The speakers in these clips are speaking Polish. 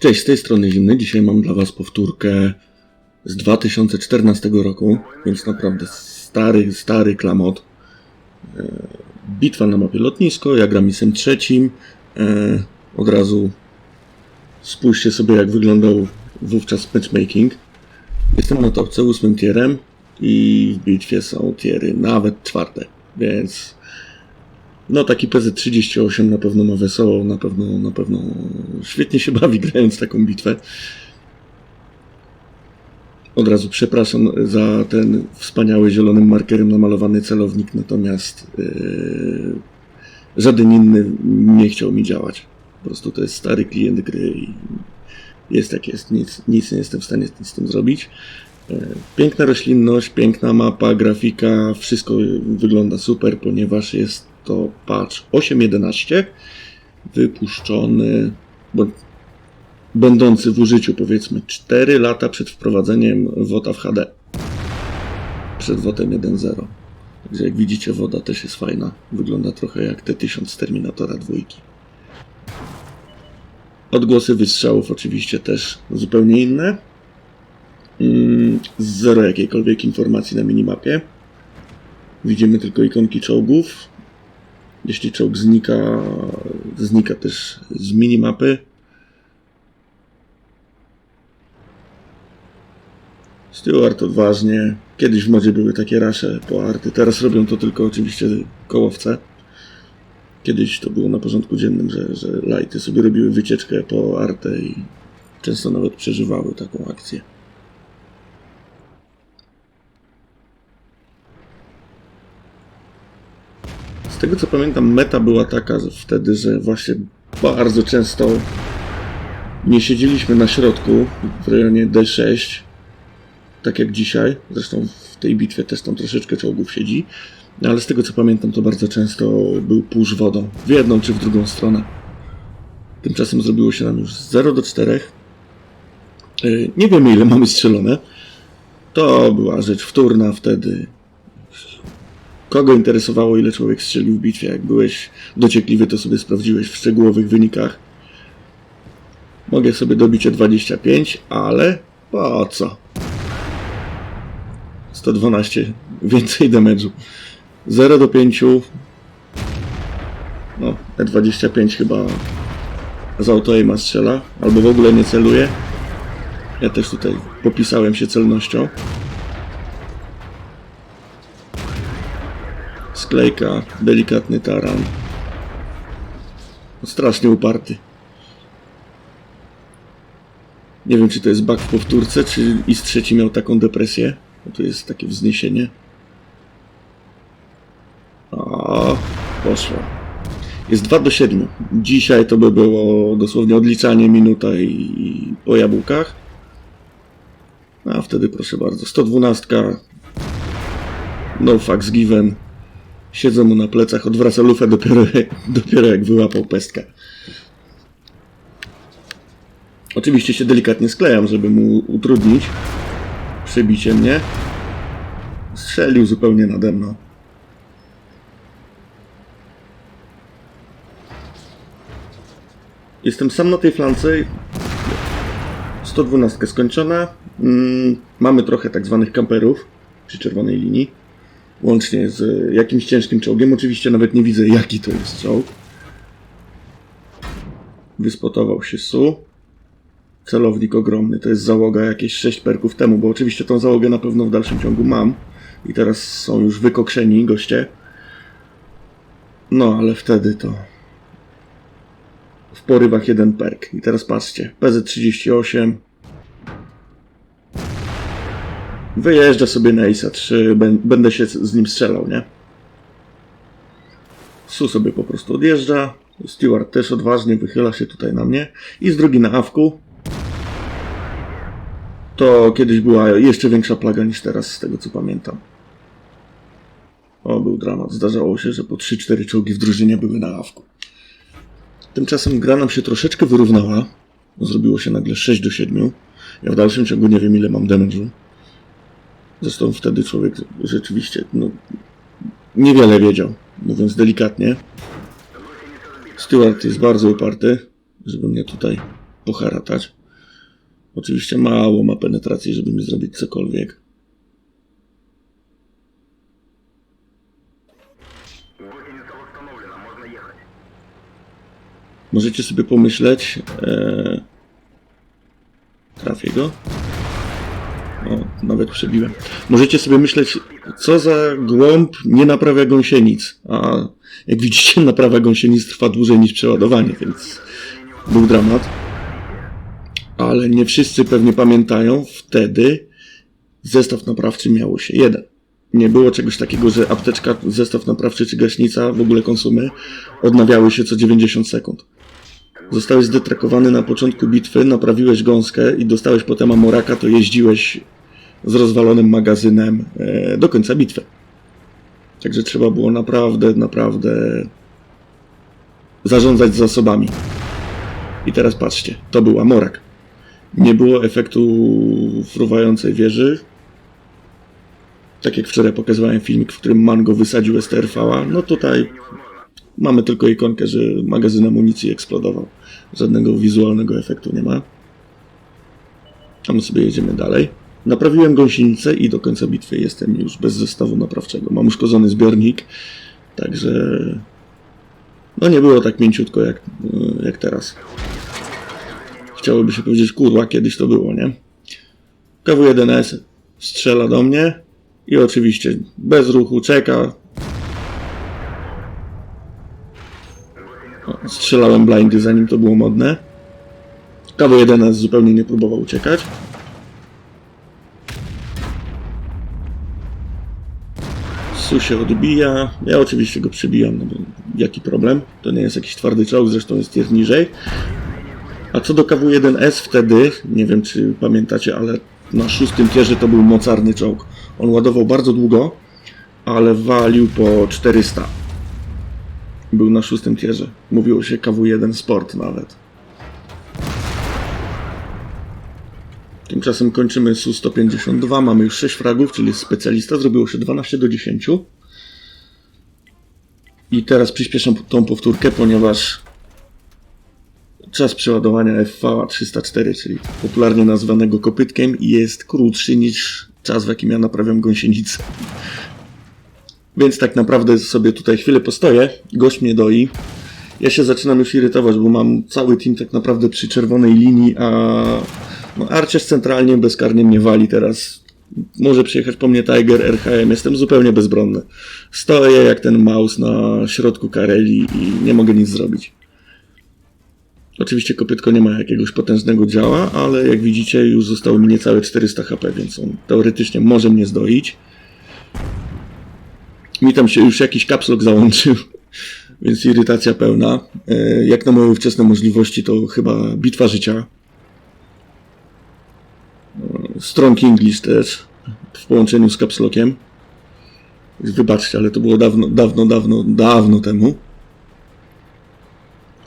Cześć, z tej strony Zimny. Dzisiaj mam dla Was powtórkę z 2014 roku, więc naprawdę stary, stary klamot. E, Bitwa na mapie lotnisko, ja gram misem trzecim. E, Od razu spójrzcie sobie jak wyglądał wówczas matchmaking. Jestem na topce ósmym tierem i w bitwie są tiery nawet czwarte, więc no taki PZ38 na pewno ma wesoło, na pewno, na pewno świetnie się bawi grając taką bitwę. Od razu przepraszam za ten wspaniały zielonym markerem namalowany celownik, natomiast yy, żaden inny nie chciał mi działać. Po prostu to jest stary klient gry i jest jak jest, nic, nic nie jestem w stanie z tym zrobić. Yy, Piękna roślinność, piękna mapa, grafika, wszystko wygląda super, ponieważ jest to patch 8.11 wypuszczony, bo, będący w użyciu powiedzmy 4 lata przed wprowadzeniem WOTA w HD. Przed WOTem 1.0. Także jak widzicie woda też jest fajna. Wygląda trochę jak T-1000 z Terminatora 2. Odgłosy wystrzałów oczywiście też zupełnie inne. Mm, Zero jakiejkolwiek informacji na minimapie. Widzimy tylko ikonki czołgów. Jeśli czołg znika, znika też z minimapy. Stewart odważnie. Kiedyś w modzie były takie rasze po arty. Teraz robią to tylko oczywiście kołowce. Kiedyś to było na porządku dziennym, że, że lighty sobie robiły wycieczkę po artę i często nawet przeżywały taką akcję. Z tego co pamiętam, meta była taka wtedy, że właśnie bardzo często nie siedzieliśmy na środku w rejonie D6, tak jak dzisiaj. Zresztą w tej bitwie też tam troszeczkę czołgów siedzi. No ale z tego co pamiętam, to bardzo często był push wodą. W jedną czy w drugą stronę. Tymczasem zrobiło się nam już 0 do 4. Yy, Nie wiemy ile mamy strzelone. To była rzecz wtórna wtedy. Kogo interesowało, ile człowiek strzelił w bitwie? Jak byłeś dociekliwy, to sobie sprawdziłeś w szczegółowych wynikach. Mogę sobie dobić o 25, ale po co? 112 więcej damage'u. 0 do 5. No, E25 chyba z auto strzela, albo w ogóle nie celuje. Ja też tutaj popisałem się celnością. Sklejka, delikatny taran. Strasznie uparty. Nie wiem, czy to jest bug w powtórce, czy i z trzeci miał taką depresję. Bo tu jest takie wzniesienie. O, poszło. Jest 2 do 7. Dzisiaj to by było dosłownie odliczanie minuta i, i po jabłkach. A wtedy proszę bardzo. 112. No fucks given. Siedzę mu na plecach, odwraca lufę dopiero, dopiero jak wyłapał pestkę. Oczywiście się delikatnie sklejam, żeby mu utrudnić przebicie mnie. Strzelił zupełnie nade mną. Jestem sam na tej flance. 112 skończona. Mm, mamy trochę tak zwanych kamperów przy czerwonej linii. Łącznie z jakimś ciężkim czołgiem. Oczywiście nawet nie widzę jaki to jest czołg. Wyspotował się Su. Celownik ogromny. To jest załoga jakieś 6 perków temu, bo oczywiście tą załogę na pewno w dalszym ciągu mam. I teraz są już wykokszeni goście. No, ale wtedy to w porywach jeden perk. I teraz patrzcie. PZ38. Wyjeżdża sobie na ISA 3. bę- Będę się z nim strzelał, nie? Su sobie po prostu odjeżdża. Stewart też odważnie wychyla się tutaj na mnie. I z drugi na awku. To kiedyś była jeszcze większa plaga niż teraz, z tego co pamiętam. O, był dramat. Zdarzało się, że po 3-4 czołgi w drużynie były na awku. Tymczasem gra nam się troszeczkę wyrównała. Zrobiło się nagle 6 do 7. Ja w dalszym ciągu nie wiem ile mam damage'u. Zresztą wtedy człowiek rzeczywiście no, niewiele wiedział, mówiąc delikatnie. Stewart jest bardzo uparty, żeby mnie tutaj poharatać. Oczywiście mało ma penetracji, żeby mi zrobić cokolwiek. Możecie sobie pomyśleć. Ee... Trafię go. O, nawet przebiłem. Możecie sobie myśleć, co za głąb nie naprawia gąsienic. A jak widzicie, naprawa gąsienic trwa dłużej niż przeładowanie, więc był dramat. Ale nie wszyscy pewnie pamiętają, wtedy zestaw naprawczy miało się jeden. Nie było czegoś takiego, że apteczka, zestaw naprawczy czy gaśnica, w ogóle konsumy, odnawiały się co 90 sekund. Zostałeś zdetrakowany na początku bitwy, naprawiłeś gąskę i dostałeś potem amoraka, to jeździłeś z rozwalonym magazynem e, do końca bitwy. Także trzeba było naprawdę, naprawdę zarządzać zasobami. I teraz patrzcie, to był amorak. Nie było efektu fruwającej wieży. Tak jak wczoraj pokazywałem filmik, w którym Mango wysadził STRV-a, no tutaj mamy tylko ikonkę, że magazyn amunicji eksplodował. Żadnego wizualnego efektu nie ma. A my sobie jedziemy dalej. Naprawiłem gąsienicę i do końca bitwy jestem już bez zestawu naprawczego. Mam uszkodzony zbiornik, także no nie było tak mięciutko jak, jak teraz. Chciałoby się powiedzieć, kurwa, kiedyś to było, nie? KW1S strzela do mnie i oczywiście bez ruchu czeka. Strzelałem blindy zanim to było modne. KW1S zupełnie nie próbował uciekać. Su się odbija. Ja oczywiście go przebijam, no bo jaki problem? To nie jest jakiś twardy czołg, zresztą jest tier niżej. A co do KW1S wtedy, nie wiem czy pamiętacie, ale na szóstym tierze to był mocarny czołg. On ładował bardzo długo, ale walił po 400. Był na szóstym tierze. Mówiło się KW1 Sport nawet. Tymczasem kończymy Su-152, mamy już 6 fragów, czyli specjalista, zrobiło się 12 do 10. I teraz przyspieszam tą powtórkę, ponieważ czas przeładowania FV 304, czyli popularnie nazwanego kopytkiem, jest krótszy niż czas, w jakim ja naprawiam gąsienicę. Więc tak naprawdę sobie tutaj chwilę postoję, gość mnie doi. Ja się zaczynam już irytować, bo mam cały team tak naprawdę przy czerwonej linii, a no Arciesz centralnie bezkarnie mnie wali teraz. Może przyjechać po mnie Tiger RHM, jestem zupełnie bezbronny. Stoję jak ten maus na środku Kareli i nie mogę nic zrobić. Oczywiście kopytko nie ma jakiegoś potężnego działa, ale jak widzicie już zostało mi niecałe 400 HP, więc on teoretycznie może mnie zdoić. Mi tam się już jakiś kapslok załączył, więc irytacja pełna. E, Jak na moje ówczesne możliwości to chyba bitwa życia. Strong English też w połączeniu z kapslokiem. Wybaczcie, ale to było dawno, dawno, dawno, dawno temu.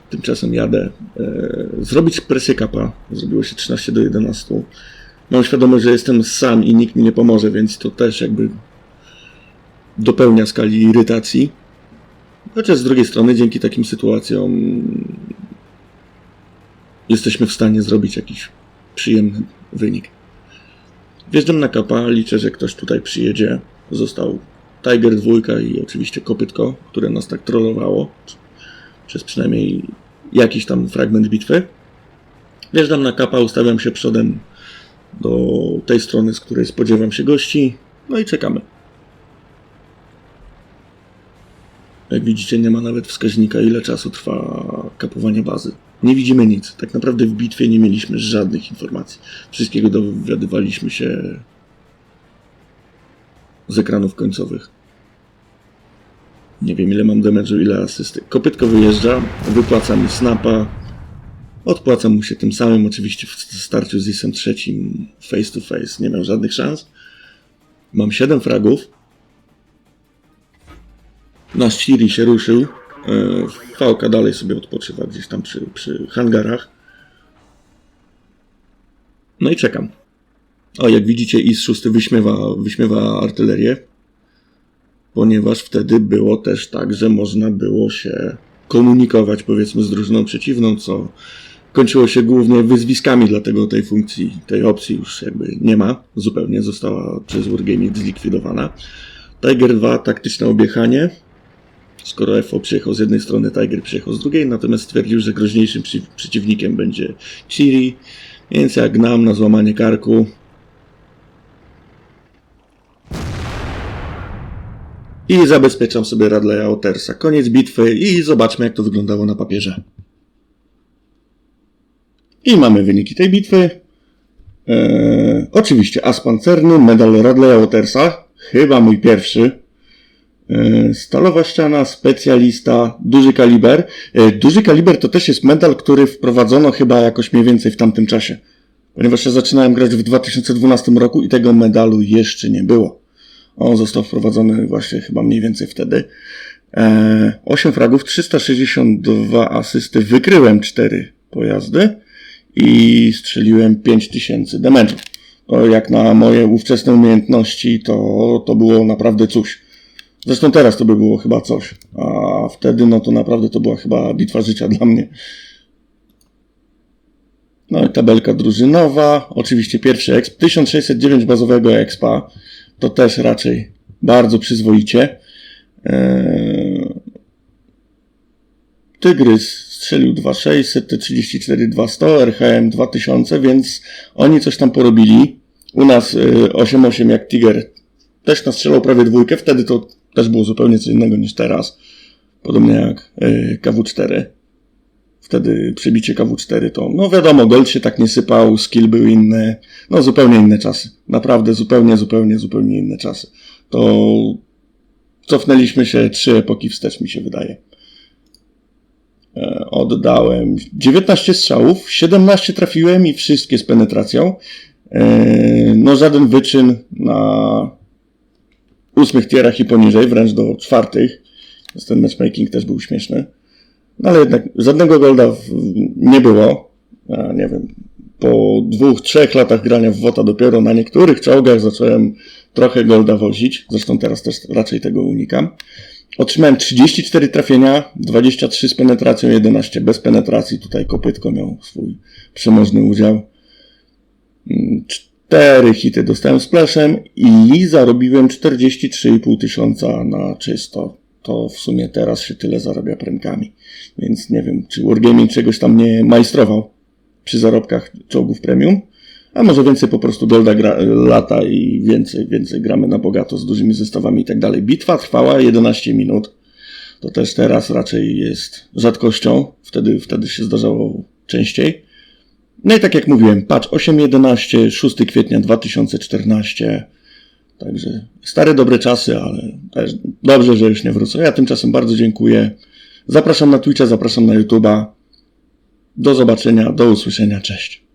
Tymczasem jadę e, zrobić presję kapa. Zrobiło się 13 do 11. Mam świadomość, że jestem sam i nikt mi nie pomoże, więc to też jakby dopełnia skali irytacji. Chociaż z drugiej strony, dzięki takim sytuacjom jesteśmy w stanie zrobić jakiś przyjemny wynik. Wjeżdżam na kapa, liczę, że ktoś tutaj przyjedzie. Został Tiger 2 i oczywiście kopytko, które nas tak trollowało przez przynajmniej jakiś tam fragment bitwy. Wjeżdżam na kapa, ustawiam się przodem do tej strony, z której spodziewam się gości. No i czekamy. Jak widzicie, nie ma nawet wskaźnika, ile czasu trwa kapowanie bazy. Nie widzimy nic. Tak naprawdę w bitwie nie mieliśmy żadnych informacji. Wszystkiego dowiadywaliśmy się z ekranów końcowych. Nie wiem, ile mam damage'u, ile asysty. Kopytko wyjeżdża, wypłaca mi snapa. Odpłacam mu się tym samym, oczywiście w starciu z Isem trzecim face to face nie miał żadnych szans. Mam 7 fragów. Nasz Chiri się ruszył. E, Fałka dalej sobie odpoczywa gdzieś tam przy, przy hangarach. No i czekam. O, jak widzicie, IS-6 wyśmiewa, wyśmiewa artylerię, ponieważ wtedy było też tak, że można było się komunikować, powiedzmy, z drużyną przeciwną, co kończyło się głównie wyzwiskami, dlatego tej funkcji, tej opcji już jakby nie ma. Zupełnie została przez Wargaming zlikwidowana. Tiger 2 taktyczne objechanie. Skoro FO przyjechał z jednej strony, Tiger przyjechał z drugiej, natomiast stwierdził, że groźniejszym przy, przeciwnikiem będzie Chiri, więc jak gnam na złamanie karku, i zabezpieczam sobie Radleya Otersa. Koniec bitwy i zobaczmy jak to wyglądało na papierze. I mamy wyniki tej bitwy. Eee, oczywiście as pancerny, medal Radleya Otersa, chyba mój pierwszy. Eee, stalowa ściana, specjalista, duży kaliber. Eee, duży kaliber to też jest medal, który wprowadzono chyba jakoś mniej więcej w tamtym czasie. Ponieważ ja zaczynałem grać w 2012 roku i tego medalu jeszcze nie było. On został wprowadzony właśnie chyba mniej więcej wtedy. E, 8 fragów, 362 asysty, wykryłem 4 pojazdy i strzeliłem 5000 damage'u. To jak na moje ówczesne umiejętności, to, to było naprawdę coś. Zresztą teraz to by było chyba coś. A wtedy, no to naprawdę to była chyba bitwa życia dla mnie. No i tabelka drużynowa. Oczywiście pierwszy exp. 1609 bazowego expa. To też raczej bardzo przyzwoicie. Eee... Tygrys strzelił 2600, T34 200, RHM 2000, więc oni coś tam porobili. U nas y, 8.8 jak Tiger też nastrzelał prawie dwójkę. Wtedy to też było zupełnie co innego niż teraz. Podobnie jak y, KW4 wtedy przebicie KW4 to, no wiadomo, gold się tak nie sypał, skill był inny, no zupełnie inne czasy. Naprawdę zupełnie, zupełnie, zupełnie inne czasy. To cofnęliśmy się trzy epoki wstecz, mi się wydaje. E, Oddałem 19 strzałów, 17 trafiłem i wszystkie z penetracją. E, No żaden wyczyn na ósmych tierach i poniżej, wręcz do czwartych. Więc ten matchmaking też był śmieszny. No ale jednak żadnego golda nie było. A, nie wiem, po dwóch, trzech latach grania w WOTA dopiero na niektórych czołgach zacząłem trochę golda wozić. Zresztą teraz też raczej tego unikam. Otrzymałem 34 trafienia, 23 z penetracją, 11 bez penetracji. Tutaj kopytko miał swój przemożny udział. Mm, Cztery hity dostałem splashem i zarobiłem 43,5 tysiąca na czysto. To w sumie teraz się tyle zarabia premkami. Więc nie wiem, czy Wargaming czegoś tam nie majstrował przy zarobkach czołgów premium. A może więcej po prostu golda gra, lata i więcej, więcej gramy na bogato z dużymi zestawami i tak dalej. Bitwa trwała 11 minut. To też teraz raczej jest rzadkością. Wtedy, wtedy się zdarzało częściej. No i tak jak mówiłem, patch 8.11, 6 kwietnia 2014. Także stare dobre czasy, ale też dobrze, że już nie wrócą. Ja tymczasem bardzo dziękuję. Zapraszam na Twitcha, zapraszam na YouTube'a. Do zobaczenia, do usłyszenia, cześć.